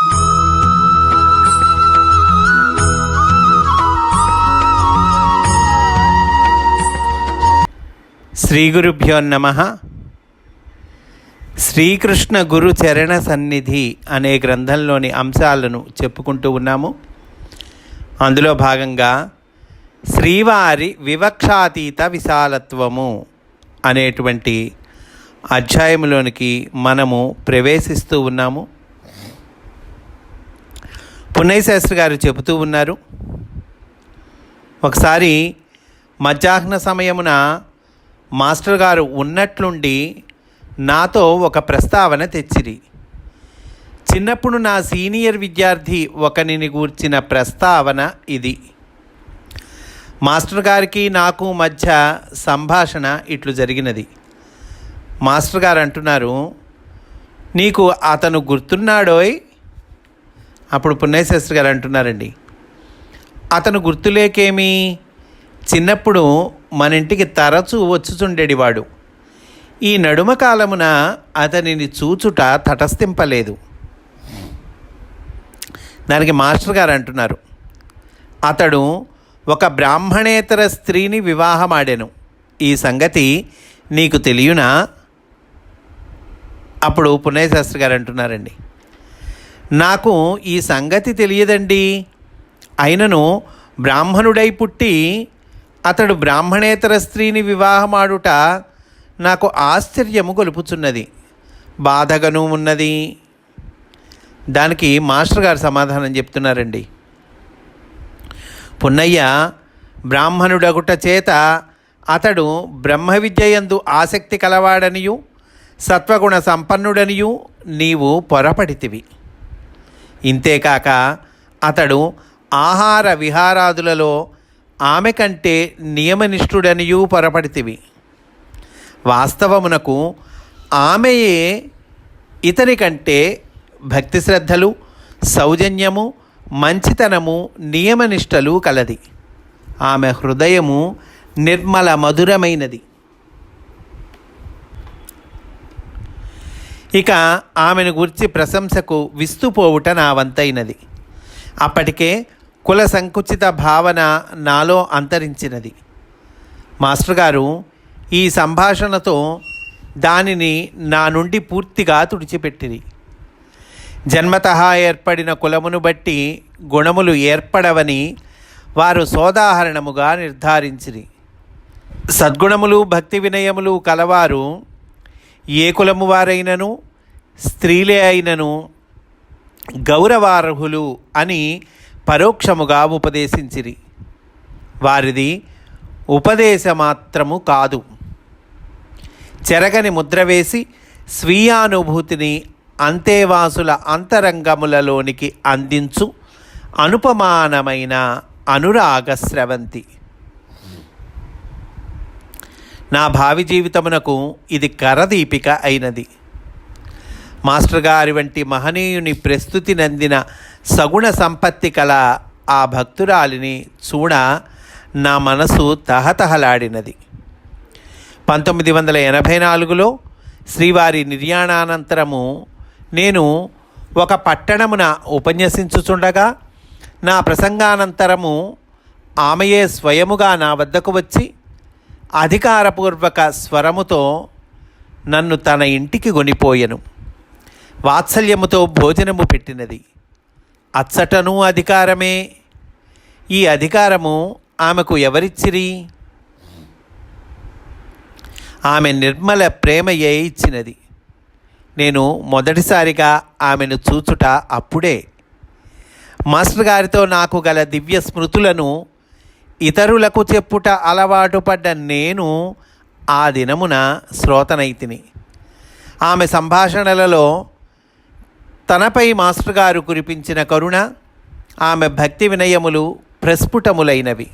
శ్రీ గురుభ్యో నమ. శ్రీకృష్ణ గురు చరణ సన్నిధి అనే గ్రంథంలోని అంశాలను చెప్పుకుంటూ ఉన్నాము. అందులో భాగంగా శ్రీవారి వివక్షాతీత విశాలత్వము అనేటువంటి అధ్యాయంలోనికి మనము ప్రవేశిస్తూ ఉన్నాము. పున్నయ్య శాస్త్రి గారు చెబుతూ ఉన్నారు. ఒకసారి మధ్యాహ్న సమయమున మాస్టర్ గారు ఉన్నట్లుండి నాతో ఒక ప్రస్తావన తెచ్చిరి. చిన్నప్పుడు నా సీనియర్ విద్యార్థి ఒకనిని గూర్చిన ప్రస్తావన ఇది. మాస్టర్ గారికి నాకు మధ్య సంభాషణ ఇట్లు జరిగినది. మాస్టర్ గారు అంటున్నారు నీకు అతను గుర్తున్నాడోయ్? అప్పుడు పుణ్యశాస్త్రి గారు అంటున్నారండి అతను గుర్తులేకేమి? చిన్నప్పుడు మన ఇంటికి తరచూ వచ్చుచుండేది వాడు. ఈ నడుమ కాలమున అతనిని చూచుట తటస్థింపలేదు. దానికి మాస్టర్ గారు అంటున్నారు అతడు ఒక బ్రాహ్మణేతర స్త్రీని వివాహమాడాను. ఈ సంగతి నీకు తెలియనా? అప్పుడు పుణ్యశాస్త్రి గారు అంటున్నారండి నాకు ఈ సంగతి తెలియదండి. అయినను బ్రాహ్మణుడై పుట్టి అతడు బ్రాహ్మణేతర స్త్రీని వివాహమాడుట నాకు ఆశ్చర్యము గొలుపుచున్నది. బాధగను ఉన్నది. దానికి మాస్టర్ గారు సమాధానం చెప్తున్నారండి. పున్నయ్య బ్రాహ్మణుడగుట చేత అతడు బ్రహ్మ విద్యయందు ఆసక్తి కలవాడనియు సత్వగుణ సంపన్నుడనియు నీవు పొరపడితివి. ఇంతేకాక అతడు ఆహార విహారాదులలో ఆమె కంటే నియమనిష్ఠుడనియూ పొరపడితివి. వాస్తవమునకు ఆమెయే ఇతని కంటే భక్తి శ్రద్ధలు సౌజన్యము మంచితనము నియమనిష్టలు కలది. ఆమె హృదయము నిర్మల మధురమైనది ఇక ఆమెను గురించి ప్రశంసకు విస్తుపోవుట నా వంతైనది. అప్పటికే కుల సంకుచిత భావన నాలో అంతరించినది. మాస్టర్ గారు ఈ సంభాషణతో దానిని నా నుండి పూర్తిగా తుడిచిపెట్టిరి. జన్మత ఏర్పడిన కులమును బట్టి గుణములు ఏర్పడవని వారు సోదాహరణముగా నిర్ధారించిరి. సద్గుణములు భక్తి వినయములు కలవారు ఏ కులము వారైనను? స్త్రీలే అయినను గౌరవార్హులు అని పరోక్షముగా ఉపదేశించిరి. వారిది ఉపదేశమాత్రము కాదు. చెరగని ముద్ర వేసి స్వీయానుభూతిని అంతేవాసుల అంతరంగములలోనికి అందించు. అనుపమానమైన అనురాగ స్రవంతి. నా భావి జీవితమునకు ఇది కరదీపిక అయినది. మాస్టర్ గారి వంటి మహనీయుని ప్రస్తుతి నందిన సగుణ సంపత్తి కల ఆ భక్తురాలిని చూడ నా మనసు తహతహలాడినది. పంతొమ్మిది వందల ఎనభై నాలుగులో శ్రీవారి నిర్యాణానంతరము నేను ఒక పట్టణమున ఉపన్యసించుచుండగా నా ప్రసంగానంతరము ఆమెయే స్వయముగా నా వద్దకు వచ్చి అధికారపూర్వక స్వరముతో నన్ను తన ఇంటికి కొనిపోయెను. వాత్సల్యముతో భోజనము పెట్టినది. అచ్చటను అధికారమే. ఈ అధికారము ఆమెకు ఎవరిచ్చిరి? ఆమె నిర్మల ప్రేమయే ఇచ్చినది. నేను మొదటిసారిగా ఆమెను చూచుట అప్పుడే. మాస్టర్ గారితో నాకు గల దివ్య స్మృతులను ఇతరులకు చెప్పుట అలవాటు పడ్డ నేను ఆ దినమున శ్రోతనైతిని. ఆమె సంభాషణలలో తనపై మాస్టర్ గారు కురిపించిన కరుణ ఆమె భక్తి వినయములు ప్రస్ఫుటములైనవి.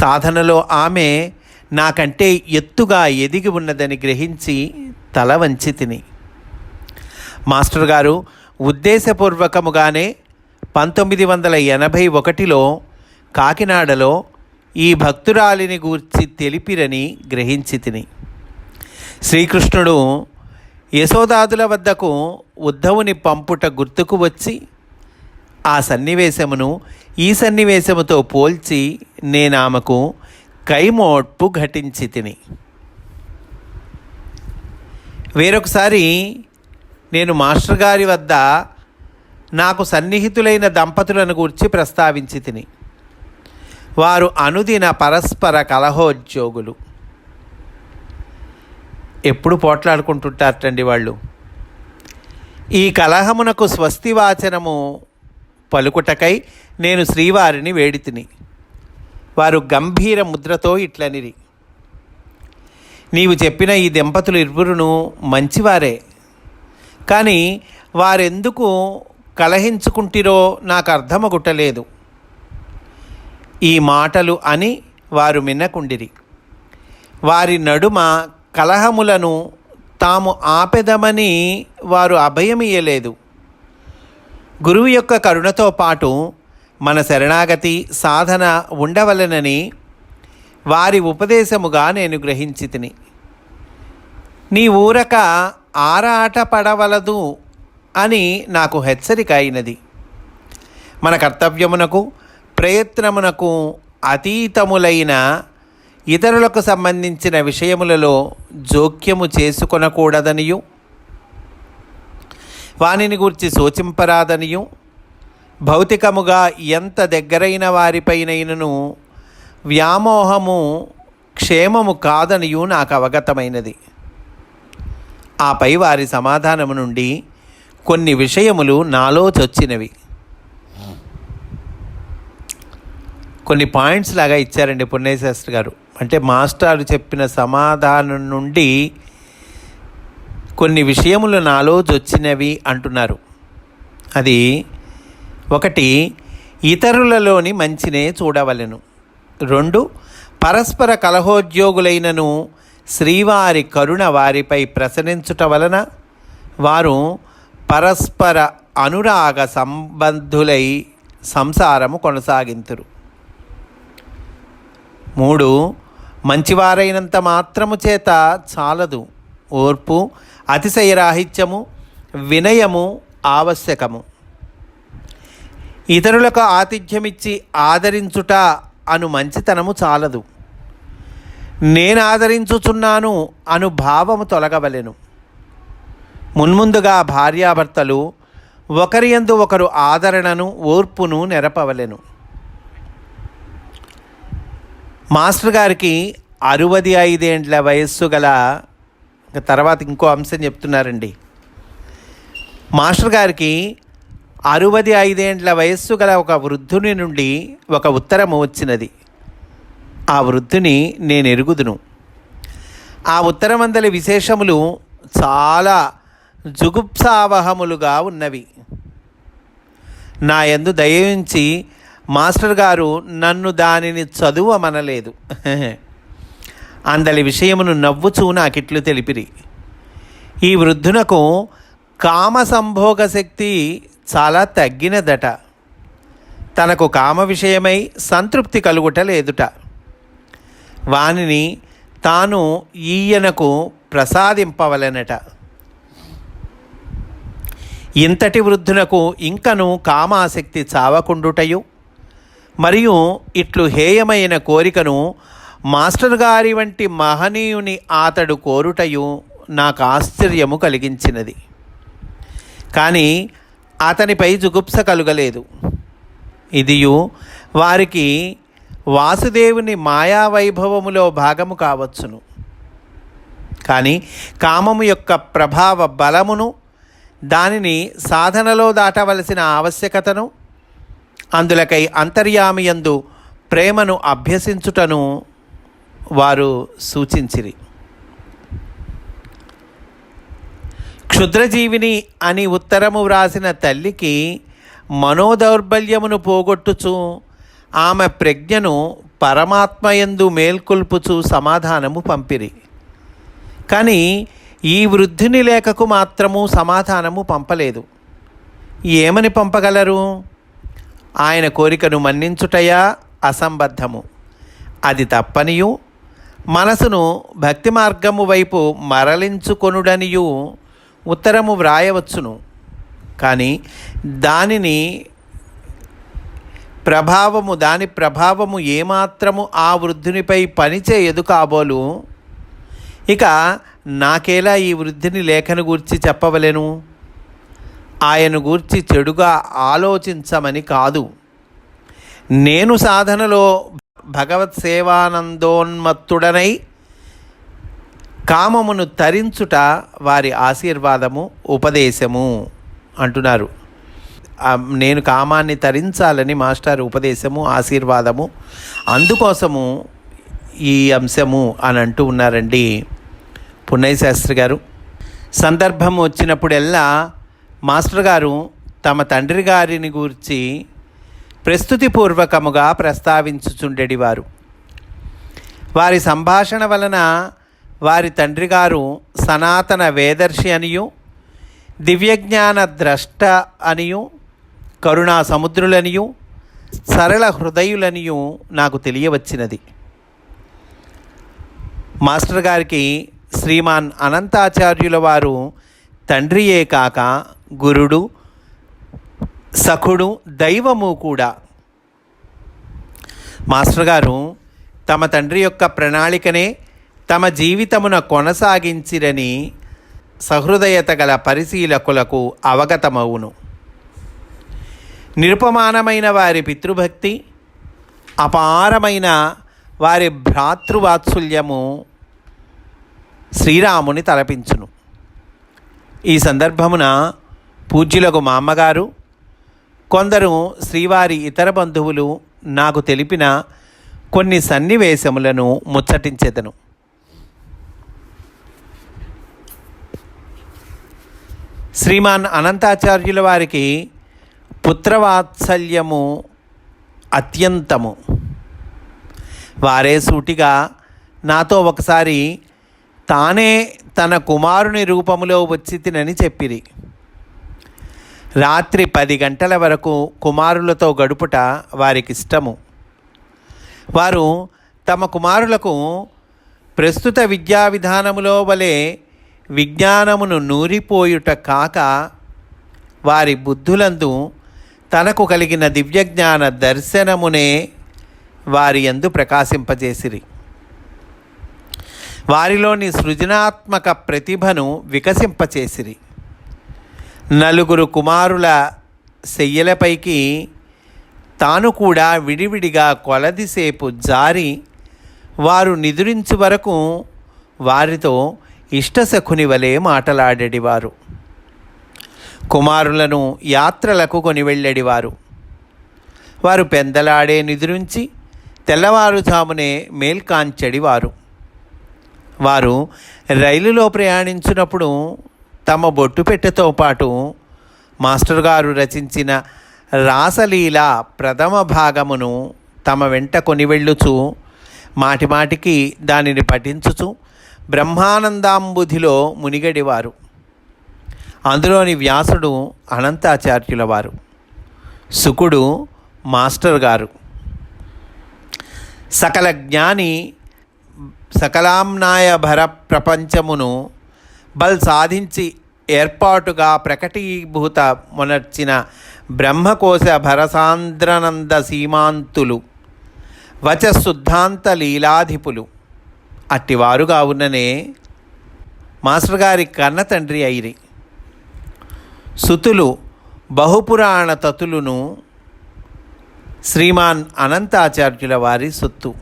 సాధనలో ఆమె నాకంటే ఎత్తుగా ఎదిగి ఉన్నదని గ్రహించి తల వంచి తిని. మాస్టర్ గారు ఉద్దేశపూర్వకముగానే పంతొమ్మిది వందల ఎనభై ఒకటిలో కాకినాడలో ఈ భక్తురాలిని గూర్చి తెలిపిరని గ్రహించి తిని. శ్రీకృష్ణుడు యశోదాదుల వద్దకు ఉద్ధవుని పంపుట గుర్తుకు వచ్చి ఆ సన్నివేశమును ఈ సన్నివేశముతో పోల్చి నేను ఆమెకు కైమోడ్పు ఘటించి తిని. వేరొకసారి నేను మాస్టర్ గారి వద్ద నాకు సన్నిహితులైన దంపతులను గూర్చి ప్రస్తావించి తిని. వారు అనుదిన పరస్పర కలహోద్యోగులు. ఎప్పుడు పోట్లాడుకుంటుంటారటండి వాళ్ళు. ఈ కలహమునకు స్వస్తివాచనము పలుకుటకై నేను శ్రీవారిని వేడితిని. వారు గంభీర ముద్రతో ఇట్లనిరి. నీవు చెప్పిన ఈ దంపతులు ఇరువురును మంచివారే. కానీ వారెందుకు కలహించుకుంటిరో నాకు అర్థమగుట్టలేదు ఈ మాటలు అని వారు మిన్నకుండిరి. వారి నడుమ కలహములను తాము ఆపెదమని వారు అభయమియ్యలేదు. గురువు యొక్క కరుణతో పాటు మన శరణాగతి సాధన ఉండవలనని వారి ఉపదేశముగా నేను గ్రహించి తిని నీ ఊరక ఆరాట పడవలదు అని నాకు హెచ్చరిక అయినది. మన కర్తవ్యమునకు ప్రయత్నమునకు అతీతములైన ఇతరులకు సంబంధించిన విషయములలో జోక్యము చేసుకొనకూడదనియు. వానిని గూర్చి శోచింపరాదనియు భౌతికముగా ఎంత దగ్గరైన వారిపైనైనను వ్యామోహము క్షేమము కాదనియు నాకు అవగతమైనది. ఆపై వారి సమాధానము నుండి కొన్ని విషయములు నాలో చొచ్చినవి. కొన్ని పాయింట్స్ లాగా ఇచ్చారండి పుణ్యశాస్త్రి గారు. అంటే మాస్టారు చెప్పిన సమాధానం నుండి కొన్ని విషయములు నాలో వచ్చినవి అంటున్నారు. అది ఒకటి ఇతరులలోని మంచినే చూడవలెను. రెండు పరస్పర కలహోద్యోగులైనను శ్రీవారి కరుణ వారిపై ప్రసరించుట వలన వారు పరస్పర అనురాగ సంబంధులై సంసారము కొనసాగింతురు. మూడు మంచివారైనంత మాత్రము చేత చాలదు. ఓర్పు అతిశయరాహిత్యము వినయము ఆవశ్యకము. ఇతరులకు ఆతిథ్యమిచ్చి ఆదరించుట అను మంచితనము చాలదు. నేను ఆదరించుచున్నాను అను భావము తొలగవలెను. మున్ముందుగా భార్యాభర్తలు ఒకరి యందు ఒకరు ఆదరణను ఓర్పును నెరపవలెను. మాస్టర్ గారికి అరవది ఐదేండ్ల వయస్సు గల తర్వాత ఇంకో అంశం చెప్తున్నారండి. మాస్టర్ గారికి అరవది ఐదేండ్ల వయస్సు గల ఒక వృద్ధుని నుండి ఒక ఉత్తరము వచ్చినది. ఆ వృద్ధుని నేను ఎరుగుదును. ఆ ఉత్తరమందలి విశేషములు చాలా జుగుప్సావహములుగా ఉన్నవి. నా యందు దయించి మాస్టర్ గారు నన్ను దానిని చదువమనలేదు. అందలి విషయమును నవ్వుచూ నాకిట్లు తెలిపిరి. ఈ వృద్ధునకు కామ సంభోగ శక్తి చాలా తగ్గినదట. తనకు కామ విషయమై సంతృప్తి కలుగుట లేదుట వానిని తాను ఈయనకు ప్రసాదింపవలెనట. ఇంతటి వృద్ధునకు ఇంకను కామాసక్తి చావకుండుటయు? మరియు ఇట్లు హేయమైన కోరికను మాస్టర్ గారి వంటి మహనీయుని అతడు కోరుటయు నాకు ఆశ్చర్యము కలిగించినది. కానీ అతనిపై జుగుప్స కలుగలేదు. ఇదియు వారికి వాసుదేవుని మాయావైభవములో భాగము కావచ్చును. కానీ కామము యొక్క ప్రభావ బలమును దానిని సాధనలో దాటవలసిన ఆవశ్యకతను అందులకై అంతర్యామియందు ప్రేమను అభ్యసించుటను వారు సూచించిరి. క్షుద్రజీవిని అని ఉత్తరము వ్రాసిన తల్లికి మనోదౌర్బల్యమును పోగొట్టుచు ఆమె ప్రజ్ఞను పరమాత్మయందు మేల్కొల్పుచు సమాధానము పంపిరి. కానీ ఈ వృద్ధిని లేఖకు మాత్రము సమాధానము పంపలేదు. ఏమని పంపగలరు? ఆయన కోరికను మన్నించుటయా అసంబద్ధము. అది తప్పనియు. మనసును భక్తి మార్గము వైపు మరలించుకొనుడనియు. ఉత్తరము వ్రాయవచ్చును. కానీ దానిని ప్రభావము దాని ప్రభావము ఏమాత్రము ఆ వృద్ధునిపై పనిచేయదు కాబోలు ఇక నాకేలా ఈ వృద్ధిని లేఖను గూర్చి చెప్పవలెను? ఆయన గూర్చి చెడుగా ఆలోచించమని కాదు. నేను సాధనలో భగవత్ సేవానందోన్మత్తుడనై కామమును తరించుట వారి ఆశీర్వాదము ఉపదేశము అంటున్నారు. నేను కామాన్ని తరించాలని మాస్టర్ ఉపదేశము ఆశీర్వాదము అందుకోసము ఈ అంశము అని అంటూ ఉన్నారండి పున్నయ్య శాస్త్రి గారు. సందర్భం వచ్చినప్పుడెల్లా మాస్టర్ గారు తమ తండ్రి గారిని గూర్చి ప్రస్తుతిపూర్వకముగా ప్రస్తావించుచుండెడివారు. వారి సంభాషణ వలన వారి తండ్రి గారు సనాతన వేదర్శి అనియు దివ్యజ్ఞాన ద్రష్ట అనియు కరుణా సముద్రులనియు సరళ హృదయులనియు నాకు తెలియవచ్చినది. మాస్టర్ గారికి శ్రీమాన్ అనంతాచార్యుల వారు తండ్రియే కాక గురుడు సఖుడు దైవము కూడా. మాస్టర్ గారు తమ తండ్రి యొక్క ప్రణాళికనే తమ జీవితమున కొనసాగించిరని సహృదయత గల పరిశీలకులకు అవగతమవును. నిరుపమానమైన వారి పితృభక్తి అపారమైన వారి భ్రాతృవాత్సల్యము శ్రీరాముని తలపించును. ఈ సందర్భమున పూజ్యులకు మా అమ్మగారు కొందరు శ్రీవారి ఇతర బంధువులు నాకు తెలిపిన కొన్ని సన్నివేశములను ముచ్చటించెదను. శ్రీమాన్ అనంతాచార్యుల వారికి పుత్రవాత్సల్యము అత్యంతము. వారే సూటిగా నాతో ఒకసారి తానే తన కుమారుని రూపములో వచ్చి తినని చెప్పిరి. రాత్రి పది గంటల వరకు కుమారులతో గడుపుట వారికిష్టము. వారు తమ కుమారులకు ప్రస్తుత విద్యా విధానములో వలె విజ్ఞానమును నూరిపోయుట కాక వారి బుద్ధులందు తనకు కలిగిన దివ్యజ్ఞాన దర్శనమునే వారి యందు ప్రకాశింపజేసిరి. వారిలోని సృజనాత్మక ప్రతిభను వికసింపచేసిరి. నలుగురు కుమారుల శయ్యలపైకి తాను కూడా విడివిడిగా కొలదిసేపు జారి వారు నిదురించు వరకు వారితో ఇష్టసఖుని వలె మాటలాడేడివారు. కుమారులను యాత్రలకు కొని వెళ్ళేడివారు వారు పెందలాడే నిదురించి తెల్లవారుజామునే మేల్కాంచెడివారు. వారు రైలులో ప్రయాణించినప్పుడు తమ బొట్టు పెట్టెతో పాటు మాస్టర్ గారు రచించిన రాసలీల ప్రథమ భాగమును తమ వెంట కొనివెళ్ళుచు మాటిమాటికి దానిని పఠించుచు బ్రహ్మానందాంబుధిలో మునిగడివారు. అందులోని వ్యాసుడు అనంతాచార్యుల వారు. సుకుడు మాస్టర్ గారు. సకల జ్ఞాని సకలాంనాయ భర ప్రపంచమును బల్ సాధించి ఏర్పాటుగా ప్రకటీభూత మొనర్చిన బ్రహ్మకోశ భరసాంద్రనంద సీమాంతులు వచ శుద్ధాంత లీలాధిపులు. అట్టివారుగా ఉన్ననే మాస్టర్ గారి కన్న తండ్రి అయిరి. సుతులు బహుపురాణ తతులును శ్రీమాన్ అనంతాచార్యుల వారి సొత్తు.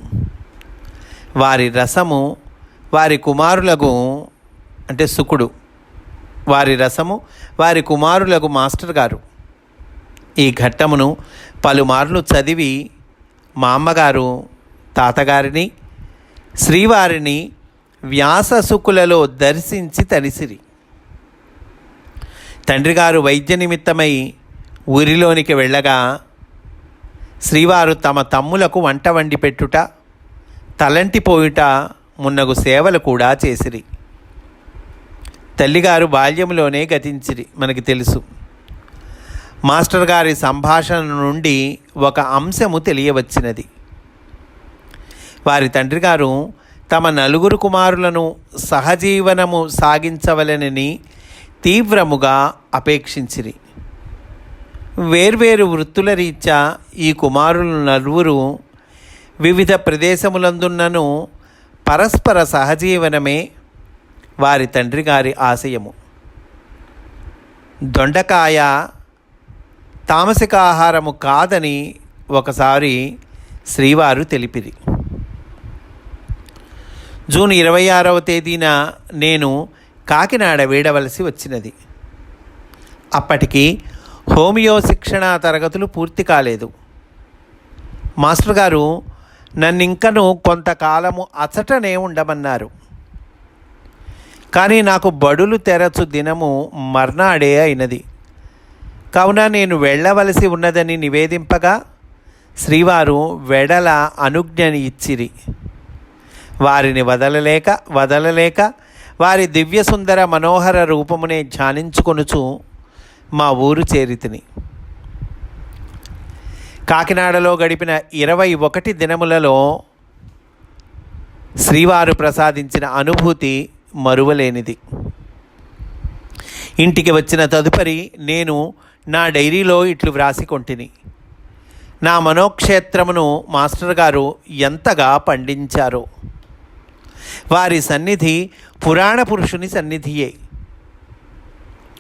వారి రసము వారి కుమారులకు అంటే సుకుడు. వారి రసము వారి కుమారులకు మాస్టర్ గారు. ఈ ఘట్టమును పలుమార్లు చదివి మా అమ్మగారు తాతగారిని శ్రీవారిని వ్యాససుకులలో దర్శించి తనిసిరి. తండ్రిగారు వైద్య నిమిత్తమై ఊరిలోనికి వెళ్ళగా శ్రీవారు తమ తమ్ములకు వంట వండి పెట్టుట తలంటిపోయుట మున్నగు సేవలు కూడా చేసిరి. తల్లిగారు బాల్యంలోనే గతించిరి మనకి తెలుసు. మాస్టర్ గారి సంభాషణ నుండి ఒక అంశము తెలియవచ్చినది. వారి తండ్రి గారు తమ నలుగురు కుమారులను సహజీవనము సాగించవలెనని తీవ్రముగా అపేక్షించిరి. వేర్వేరు వృత్తుల రీత్యా ఈ కుమారులు నలుగురు వివిధ ప్రదేశములందున్నను పరస్పర సహజీవనమే వారి తండ్రి గారి ఆశయము. దొండకాయ తామసికాహారము కాదని ఒకసారి శ్రీవారు తెలిపిరి. జూన్ ఇరవై ఆరవ తేదీన నేను కాకినాడ వేడవలసి వచ్చినది. అప్పటికి హోమియో శిక్షణ తరగతులు పూర్తి కాలేదు. మాస్టర్ గారు నన్నింకను కొంతకాలము అచటనే ఉండమన్నారు. కానీ నాకు బడులు తెరచు దినము మర్నాడే అయినది. కావున నేను వెళ్ళవలసి ఉన్నదని నివేదింపగా శ్రీవారు వెడల అనుజ్ఞని ఇచ్చిరి. వారిని వదలలేక వదలలేక వారి దివ్యసుందర మనోహర రూపమునే ధ్యానించుకొనుచు మా ఊరు చేరితిని. కాకినాడలో గడిపిన ఇరవై ఒకటి దినములలో శ్రీవారు ప్రసాదించిన అనుభూతి మరువలేనిది. ఇంటికి వచ్చిన తదుపరి నేను నా డైరీలో ఇట్లు వ్రాసి కొంటిని. నా మనోక్షేత్రమును మాస్టర్ గారు ఎంతగా పండించారో. వారి సన్నిధి పురాణ పురుషుని సన్నిధియే.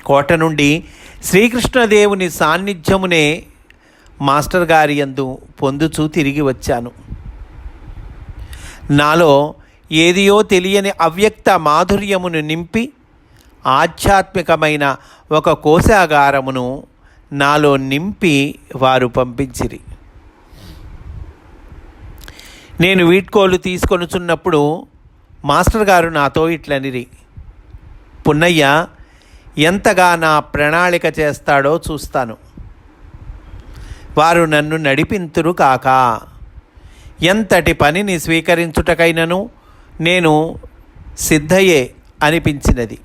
కోట నుండి శ్రీకృష్ణదేవుని సాన్నిధ్యమునే మాస్టర్ గారి యందు పొందుచూ తిరిగి వచ్చాను. నాలో ఏదియో తెలియని అవ్యక్త మాధుర్యమును నింపి ఆధ్యాత్మికమైన ఒక కోశాగారమును నాలో నింపి వారు పంపించిరి. నేను వీడ్కోలు తీసుకొనుచున్నప్పుడు మాస్టర్ గారు నాతో ఇట్లనిరి. పున్నయ్య ఎంతగా నా ప్రణాళిక చేస్తాడో చూస్తాను. వారు నన్ను నడిపింతురు కాక. ఎంతటి పనిని స్వీకరించుటకైనను నేను సిద్ధయే అనిపించినది.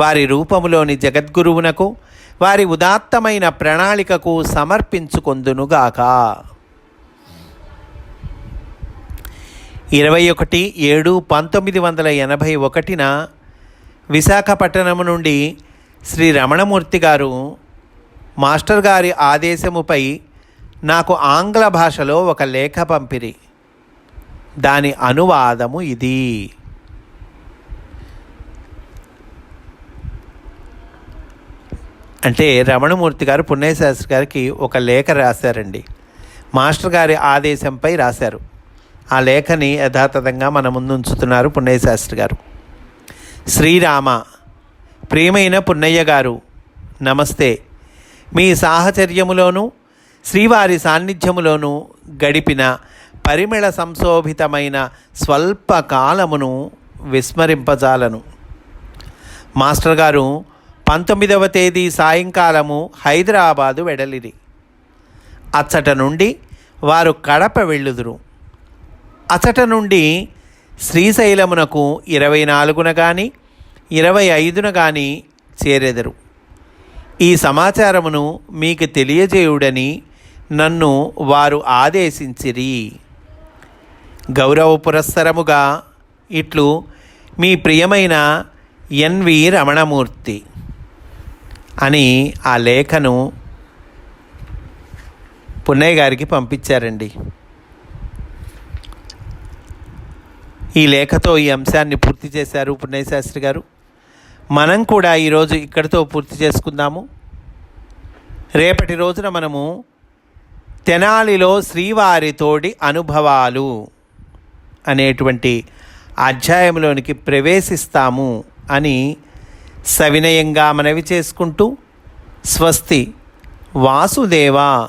వారి రూపములోని జగద్గురువునకు వారి ఉదాత్తమైన ప్రణాళికకు సమర్పించుకొందునుగాక ఇరవై ఒకటి ఏడు పంతొమ్మిది వందల ఎనభై ఒకటిన విశాఖపట్టణం నుండి శ్రీ రమణమూర్తి గారు మాస్టర్ గారి ఆదేశముపై నాకు ఆంగ్ల భాషలో ఒక లేఖ పంపిరి. దాని అనువాదము ఇది. అంటే రమణమూర్తి గారు పుణ్యశాస్త్రి గారికి ఒక లేఖ రాశారండి. మాస్టర్ గారి ఆదేశంపై రాశారు. ఆ లేఖని యథాతథంగా మన ముందు ఉంచుతున్నారు పుణ్యశాస్త్రి గారు. శ్రీరామ ప్రియమైన పున్నయ్య గారు నమస్తే. మీ సాహచర్యములోను శ్రీవారి సాన్నిధ్యములోనూ గడిపిన పరిమళ సంశోభితమైన స్వల్ప కాలమును విస్మరింపజాలను. మాస్టర్ గారు పంతొమ్మిదవ తేదీ సాయంకాలము హైదరాబాదు వెడలిరి. అచ్చట నుండి వారు కడప వెళ్ళుదురు. అచ్చట నుండి శ్రీశైలమునకు ఇరవై నాలుగున కానీ ఇరవై ఐదున కానీ చేరెదరు. ఈ సమాచారమును మీకు తెలియజేయుడని నన్ను వారు ఆదేశించిరి. గౌరవ పురస్సరముగా ఇట్లు మీ ప్రియమైన ఎన్వి రమణమూర్తి అని ఆ లేఖను పున్నయ్య గారికి పంపించారండి. ఈ లేఖతో ఈ అంశాన్ని పూర్తి చేశారు పున్నయ్య శాస్త్రి గారు. మనం కూడా ఈరోజు ఇక్కడితో పూర్తి చేసుకుందాము. రేపటి రోజున మనము తెనాలిలో శ్రీవారితోడి అనుభవాలు అనేటువంటి అధ్యాయంలోనికి ప్రవేశిస్తాము అని సవినయంగా మనవి చేసుకుంటూ స్వస్తి వాసుదేవ.